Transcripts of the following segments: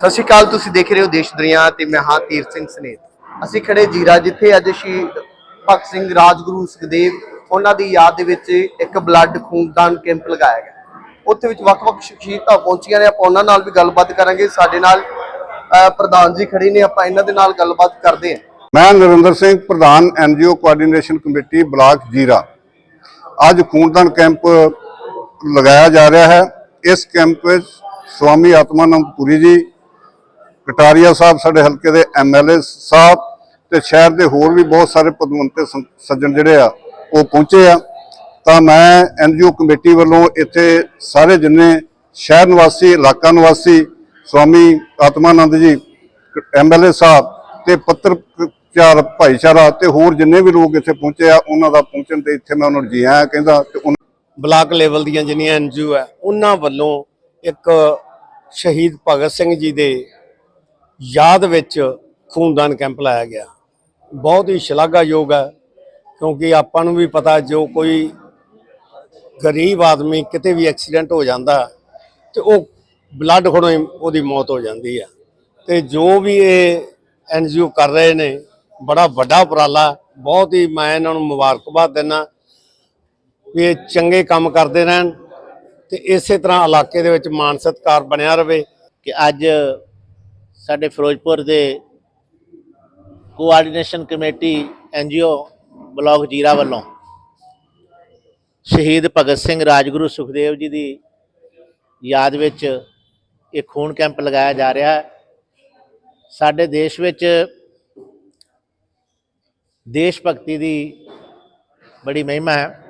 ਸਤਿ ਸ਼੍ਰੀ ਅਕਾਲ, ਤੁਸੀਂ ਦੇਖ ਰਹੇ ਹੋ ਦੇਸ਼ ਦੁਨੀਆ ਤੇ ਮੈਂ ਹਾਂ ਤੀਰ ਸਿੰਘ ਸਨੇਤ। ਅਸੀਂ ਖੜੇ ਜੀਰਾ ਜਿੱਥੇ ਅੱਜ ਸ਼ਹੀਦ ਭਗਤ ਸਿੰਘ ਰਾਜਗੁਰੂ ਸੁਖਦੇਵ, ਉਹਨਾਂ ਦੀ ਯਾਦ ਦੇ ਵਿੱਚ ਇੱਕ ਬਲੱਡ ਖੂਨਦਾਨ ਕੈਂਪ ਲਗਾਇਆ ਗਿਆ। ਉੱਥੇ ਵਿੱਚ ਵੱਖ-ਵੱਖ ਸ਼ਖਸੀਅਤਾਂ ਪਹੁੰਚੀਆਂ ਨੇ, ਆਪਾਂ ਉਹਨਾਂ ਨਾਲ ਵੀ ਗੱਲਬਾਤ ਕਰਾਂਗੇ। ਸਾਡੇ ਨਾਲ ਪ੍ਰਧਾਨ ਜੀ ਖੜੇ ਨੇ, ਆਪਾਂ ਇਹਨਾਂ ਦੇ ਨਾਲ ਗੱਲਬਾਤ ਕਰਦੇ ਹਾਂ। ਮੈਂ ਨਰਿੰਦਰ ਸਿੰਘ, ਪ੍ਰਧਾਨ ਐਨਜੀਓ ਕੋਆਰਡੀਨੇਸ਼ਨ ਕਮੇਟੀ, ਬਲਾਕ ਜੀਰਾ। ਅੱਜ ਖੂਨਦਾਨ ਕੈਂਪ ਲਗਾਇਆ ਜਾ ਰਿਹਾ ਹੈ। ਇਸ ਕੈਂਪ ਵਿੱਚ ਸਵਾਮੀ ਆਤਮਾਨੰਦ ਪੁਰੀ ਜੀ ਕਟਾਰੀਆ ਸਾਹਿਬ, ਸਾਡੇ ਹਲਕੇ ਦੇ ਐਮਐਲਏ ਸਾਹਿਬ ਤੇ ਸ਼ਹਿਰ ਦੇ ਹੋਰ ਵੀ ਬਹੁਤ ਸਾਰੇ ਪਦਵੰਤੇ ਸੱਜਣ ਜਿਹੜੇ ਆ, ਉਹ ਪਹੁੰਚੇ ਆ। ਤਾਂ ਮੈਂ ਐਨਜੀਓ ਕਮੇਟੀ ਵੱਲੋਂ ਇੱਥੇ ਸਾਰੇ ਜਿੰਨੇ ਸ਼ਹਿਰ ਨਿਵਾਸੀ, ਇਲਾਕਾ ਨਿਵਾਸੀ, ਸਵਾਮੀ ਆਤਮਾਨੰਦ ਜੀ ਐਮਐਲਏ ਸਾਹਿਬ ਤੇ ਪੱਤਰਕਾਰ ਭਾਈਚਾਰਾ ਤੇ ਹੋਰ ਜਿੰਨੇ ਵੀ ਲੋਕ ਇੱਥੇ ਪਹੁੰਚੇ ਆ, ਉਹਨਾਂ ਦਾ ਪਹੁੰਚਣ ਤੇ ਇੱਥੇ ਮੈਂ ਉਹਨਾਂ ਨੂੰ ਜੀ ਆਇਆਂ ਕਹਿੰਦਾ ਤੇ ਬਲਾਕ ਲੈਵਲ ਦੀਆਂ ਜਿੰਨੀਆਂ ਐਨਜੀਓ ਆ, ਉਹਨਾਂ ਵੱਲੋਂ ਇੱਕ ਸ਼ਹੀਦ ਭਗਤ ਸਿੰਘ ਜੀ ਦੇ ਯਾਦ ਵਿੱਚ ਖੂਨਦਾਨ ਕੈਂਪ ਲਾਇਆ ਗਿਆ। ਬਹੁਤ ਹੀ ਸ਼ਲਾਘਾਯੋਗ ਹੈ, ਕਿਉਂਕਿ ਆਪਾਂ ਨੂੰ ਵੀ ਪਤਾ ਜੋ ਕੋਈ ਗਰੀਬ ਆਦਮੀ ਕਿਤੇ ਵੀ ਐਕਸੀਡੈਂਟ ਹੋ ਜਾਂਦਾ ਤੇ ਉਹ ਬਲੱਡ ਖੜੋਂ ਹੀ ਉਹਦੀ ਮੌਤ ਹੋ ਜਾਂਦੀ ਹੈ। ਤੇ ਜੋ ਵੀ ਇਹ ਐਨਜੀਓ ਕਰ ਰਹੇ ਨੇ, ਬੜਾ ਵੱਡਾ ਉਪਰਾਲਾ, ਬਹੁਤ ਹੀ ਮੈਂ ਇਹਨਾਂ ਨੂੰ ਮੁਬਾਰਕਬਾਦ ਦਿੰਦਾ ਵੀ ਇਹ ਚੰਗੇ ਕੰਮ ਕਰਦੇ ਰਹਿਣ ਤੇ ਇਸੇ ਤਰ੍ਹਾਂ ਇਲਾਕੇ ਦੇ ਵਿੱਚ ਮਾਨ ਸਤਿਕਾਰ ਬਣਿਆ ਰਵੇ ਕਿ ਅੱਜ ਸਾਡੇ ਫਿਰੋਜ਼ਪੁਰ ਦੇ ਕੋਆਰਡੀਨੇਸ਼ਨ ਕਮੇਟੀ ਐਨਜੀਓ ਬਲਾਕ ਜੀਰਾ ਵੱਲੋਂ ਸ਼ਹੀਦ ਭਗਤ ਸਿੰਘ ਰਾਜਗੁਰੂ ਸੁਖਦੇਵ ਜੀ ਦੀ ਯਾਦ ਵਿੱਚ ਇਹ ਖੂਨ ਕੈਂਪ ਲਗਾਇਆ ਜਾ ਰਿਹਾ ਹੈ। ਸਾਡੇ ਦੇਸ਼ ਵਿੱਚ ਦੇਸ਼ ਭਗਤੀ ਦੀ ਬੜੀ ਮਹਿਮਾ ਹੈ।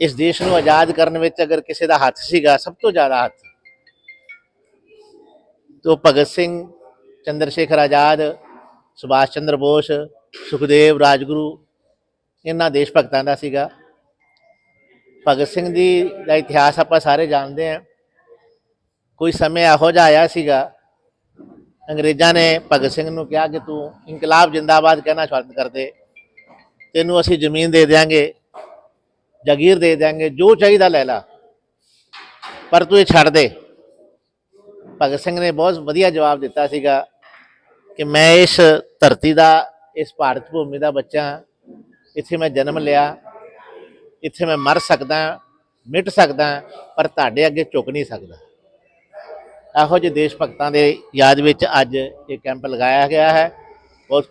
ਇਸ ਦੇਸ਼ ਨੂੰ ਆਜ਼ਾਦ ਕਰਨ ਵਿੱਚ ਅਗਰ ਕਿਸੇ ਦਾ ਹੱਥ ਸੀਗਾ, ਸਭ ਤੋਂ ਜ਼ਿਆਦਾ ਹੱਥ ਤੋ ਭਗਤ ਸਿੰਘ ਚੰਦਰ ਸ਼ੇਖਰ ਆਜ਼ਾਦ ਸੁਭਾਸ਼ ਚੰਦਰ ਬੋਸ ਸੁਖਦੇਵ ਰਾਜਗੁਰੂ ਇਹਨਾਂ ਦੇਸ਼ ਭਗਤਾਂ ਦਾ ਸੀਗਾ ਭਗਤ ਸਿੰਘ ਦੀ ਦਾ ਇਤਿਹਾਸ ਆਪਾਂ ਸਾਰੇ ਜਾਣਦੇ ਹਾਂ ਕੋਈ ਸਮੇਂ ਇਹੋ ਜਿਹਾ ਆਇਆ ਸੀਗਾ ਅੰਗਰੇਜ਼ਾਂ ਨੇ ਭਗਤ ਸਿੰਘ ਨੂੰ ਕਿਹਾ ਕਿ ਤੂੰ ਇਨਕਲਾਬ ਜਿੰਦਾਬਾਦ ਕਹਿਣਾ ਸ਼ੁਰੂ ਕਰ ਦੇ ਤੈਨੂੰ ਅਸੀਂ ਜ਼ਮੀਨ ਦੇ ਦਿਆਂਗੇ ਜਾਗੀਰ ਦੇ ਦਿਆਂਗੇ ਜੋ ਚਾਹੀਦਾ ਲੈ ਲਾ ਪਰ ਤੂੰ ਇਹ ਛੱਡ ਦੇ ਭਗਤ ਸਿੰਘ ਨੇ ਬਹੁਤ ਵਧੀਆ ਜਵਾਬ ਦਿੱਤਾ ਸੀਗਾ ਕਿ ਮੈਂ ਇਸ ਧਰਤੀ ਦਾ, ਇਸ ਭਾਰਤ ਭੂਮੀ ਦਾ ਬੱਚਾ ਇੱਥੇ ਮੈਂ ਜਨਮ ਲਿਆ। ਇੱਥੇ ਮੈਂ ਮਰ ਸਕਦਾ ਮਿਟ ਸਕਦਾ ਪਰ ਤੁਹਾਡੇ ਅੱਗੇ ਝੁਕ ਨਹੀਂ ਸਕਦਾ। ਇਹੋ ਜਿਹੇ ਦੇਸ਼ ਭਗਤਾਂ ਦੇ ਯਾਦ ਵਿੱਚ ਅੱਜ ਇਹ ਕੈਂਪ ਲਗਾਇਆ ਗਿਆ ਹੈ। ਬਹੁਤ